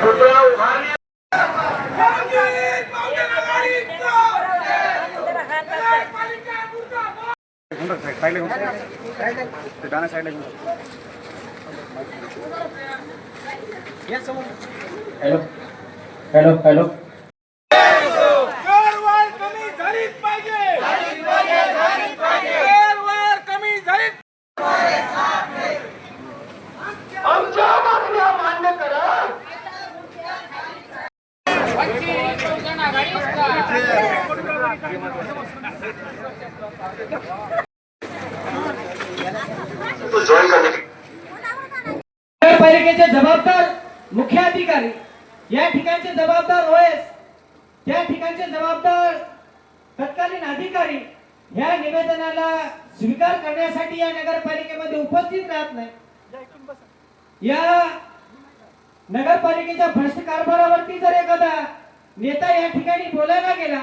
पुतळा उभारणे hello hello hello करवाढ कमी झालीच पाहिजे करवाढ कमी झालीच आमच्या मागण्या मान्य करा पालिकेचे जबाबदार मुख्याधिकारी या ठिकाणचे जबाबदार ओएस त्या ठिकाणचे जबाबदार तत्कालीन अधिकारी या निवेदनाला स्वीकार करण्यासाठी या नगरपालिकेमध्ये उपस्थित राहत नाही. या नगरपालिकेच्या भ्रष्ट कारभारावरती जर एखादा नेता या ठिकाणी बोलायला गेला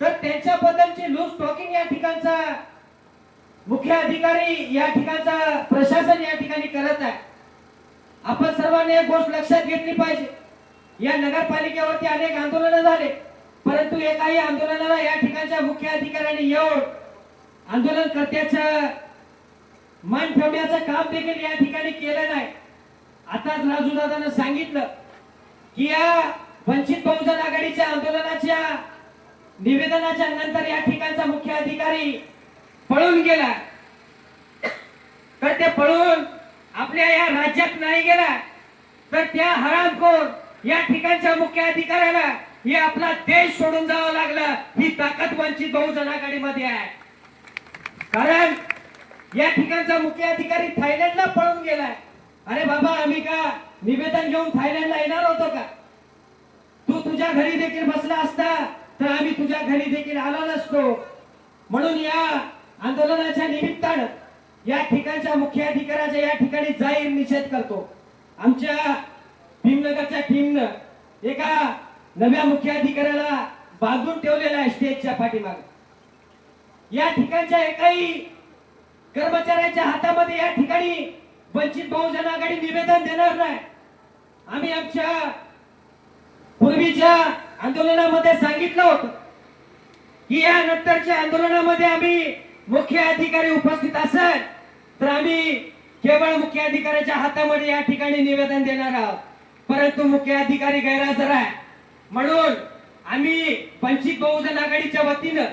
तर त्यांच्याबद्दलची लूज टॉकिंग या ठिकाणचा मुख्य अधिकारी या ठिकाणचा प्रशासन या ठिकाणी करत आहे. आपण सर्वांनी एक गोष्ट लक्षात घेतली पाहिजे. या नगरपालिकेवरती अनेक आंदोलन झाले परंतु एकाही आंदोलनाला या ठिकाणच्या मुख्य अधिकाऱ्यांनी येऊन आंदोलनकर्त्याचं मान ठेवण्याचं काम देखील या ठिकाणी केलं नाही. आताच राजू दादानं सांगितलं की या वंचित बहुजन आघाडीच्या आंदोलनाच्या निवेदनाच्या नंतर या ठिकाणचा मुख्य अधिकारी पळून गेला. तर ते पळून आपल्या या राज्यात नाही गेला. तर त्या हरामखोर या ठिकाणच्या मुख्य अधिकाऱ्याला हे आपला देश सोडून जावं लागलं. ही ताकद वंचित बहुजन आघाडीमध्ये आहे. कारण या ठिकाणचा मुख्य अधिकारी थायलंडला पळून गेलाय. अरे बाबा आम्ही का निवेदन घेऊन थायलंडला येणार होतो का? तू तुझ्या घरी देखील बसला असता तर आम्ही तुझ्या घरी देखील आलो नसतो म्हणून या आंदोलनाच्या निमित्तानं या ठिकाणच्या मुख्य अधिकाऱ्याचा या ठिकाणी जाहीर निषेध करतो. आमच्या भीमनगरच्या टीमनं एका नव्या मुख्य अधिकाऱ्याला बांधून ठेवलेला आहे स्टेजच्या पाठीमागे. या ठिकाणच्या एकाही कर्मचाऱ्याच्या हातामध्ये या ठिकाणी वंचित बहुजन आघाडी निवेदन देणार नाही. आम्ही आमच्या पूर्वीच्या आंदोलनामध्ये सांगितलं होतं की या नंतरच्या आंदोलनामध्ये आम्ही मुख्य अधिकारी उपस्थित असेल तर आम्ही केवळ मुख्य अधिकाऱ्याच्या हातामध्ये या ठिकाणी निवेदन देणार आहोत. परंतु मुख्य अधिकारी गैरहजर आहे. म्हणून आम्ही वंचित बहुजन आघाडीच्या वतीनं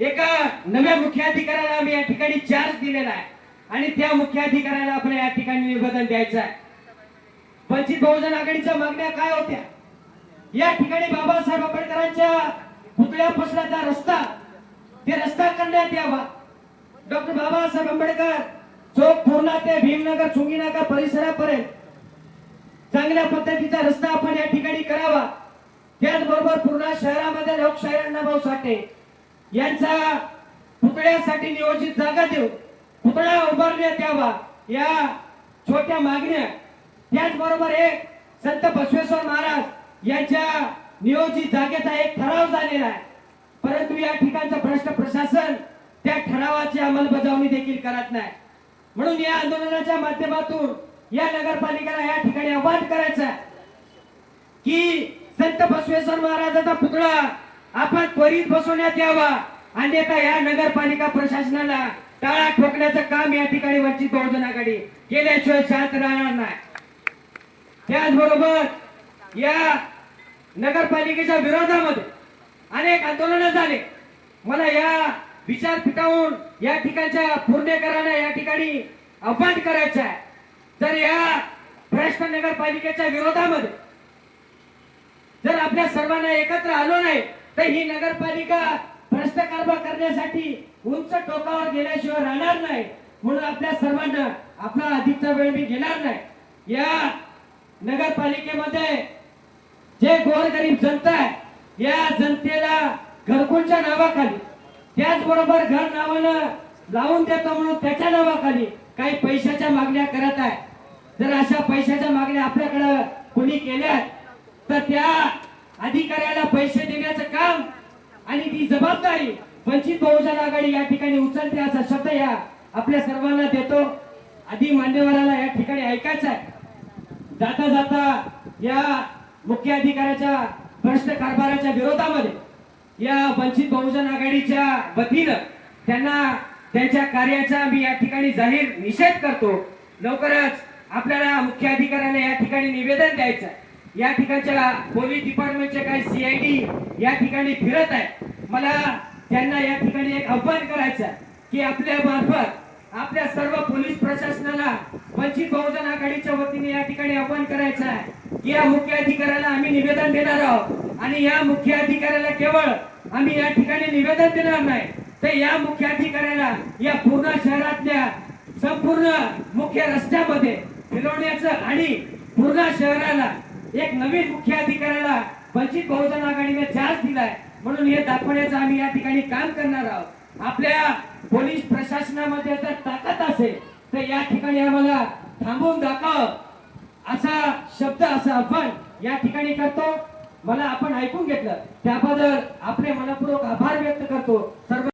एका नव्या मुख्य अधिकाऱ्याला आम्ही या ठिकाणी चार्ज दिलेला आहे. आणि त्या मुख्य अधिकाऱ्याला आपण या ठिकाणी निवेदन द्यायचं आहे. वंचित बहुजन आघाडीच्या मागण्या काय होत्या? या ठिकाणी बाबासाहेब आंबेडकरांच्या पुतळ्या पसण्याचा रस्ता ते रस्ता करण्यात यावा. डॉक्टर बाबासाहेब आंबेडकर चौक पूर्णा ते भीमनगर चुंगीनगर परिसरापर्यंत चांगल्या पद्धतीचा रस्ता आपण या ठिकाणी करावा. त्याचबरोबर पूर्ण शहरामध्ये लोकशाहीर अण्णाभाऊ साठे यांचा पुतळ्यासाठी नियोजित जागा देऊ पुतळा उभारण्यात यावा. या छोट्या मागण्या. त्याचबरोबर एक संत बसवेश्वर महाराज यांच्या नियोजित जागेचा एक ठराव झालेला आहे. परंतु या ठिकाणचं भ्रष्ट प्रशासन त्या ठरावाची अंमलबजावणी देखील करत नाही. म्हणून या आंदोलनाच्या माध्यमातून या नगरपालिकेला या ठिकाणी आवाहन करायचं आहे की संत बसवेश्वर महाराजाचा पुतळा आपण त्वरित बसवण्यात यावा. अन्यथा या नगरपालिका प्रशासनाला टाळा ठोकण्याचं काम या ठिकाणी वंचित बहुजन आघाडी केल्याशिवाय शांत राहणार नाही. त्याचबरोबर या नगरपालिकेच्या विरोधामध्ये अनेक आंदोलन झाले. मला या विचार फिटावून या ठिकाणच्या पूर्णेकरांना या ठिकाणी आव्हान करायचं आहे. जर या भ्रष्ट नगरपालिकेच्या विरोधामध्ये जर आपल्या सर्वांना एकत्र आलो नाही तर ही नगरपालिका भ्रष्ट कारभार करण्यासाठी उंच टोकावर गेल्याशिवाय राहणार नाही. म्हणून आपल्या सर्वांना आपला अधिकचा वेळ मी घेणार नाही. या नगरपालिकेमध्ये जे गोरगरीब जनता आहे या जनतेला घरकुलच्या नावाखाली त्याचबरोबर घर नावानं लावून देतो म्हणून त्याच्या नावाखाली काही पैशाच्या मागण्या करत आहे. जर अशा पैशाच्या मागण्या आपल्याकडं कोणी केल्या तर त्या अधिकाऱ्याला पैसे देण्याचं काम आणि ती जबाबदारी वंचित बहुजन आघाडी या ठिकाणी उचलते असा शब्द या आपल्या सर्वांना देतो. आधी मान्यवराला या ठिकाणी ऐकायचं आहे. जाता जाता या मुख्य अधिकाऱ्याच्या भ्रष्ट कारभाराच्या विरोधामध्ये या वंचित बहुजन आघाडीच्या वतीनं त्यांना त्यांच्या कार्याचा मी या ठिकाणी जाहीर निषेध करतो. लवकरच आपल्याला मुख्य अधिकाऱ्याला या ठिकाणी निवेदन द्यायचं आहे. या ठिकाणच्या पोलीस डिपार्टमेंटचे काही सीआयडी या ठिकाणी फिरत आहे. मला त्यांना या ठिकाणी एक आव्हान करायचं आहे की आपल्या मार्फत आपल्या सर्व पोलीस प्रशासनाला वंचित बहुजन आघाडीच्या वतीने या ठिकाणी आव्हान करायचं आहे. या मुख्य अधिकाऱ्याला आम्ही निवेदन देणार आहोत. आणि या मुख्य अधिकाऱ्याला केवळ आम्ही या ठिकाणी निवेदन देणार नाही तर या मुख्य अधिकाऱ्याला या पूर्ण शहरातल्या संपूर्ण मुख्य रस्त्यामध्ये फिरवण्याचं आणि पूर्ण शहराला एक नवीन मुख्य अधिकाऱ्याला वंचित बहुजन आघाडीने चार्ज दिलाय म्हणून हे दाखवण्याचं आम्ही या ठिकाणी काम करणार आहोत. आपल्या पोलीस प्रशासनामध्ये जर ताकद असेल तर या ठिकाणी आम्हाला थांबवून दाखव. असा शब्द असं आव्हान या ठिकाणी करतो. मला आपण ऐकून घेतलं. त्याबद्दल आपले मनपूर्वक आभार व्यक्त करतो. सर्व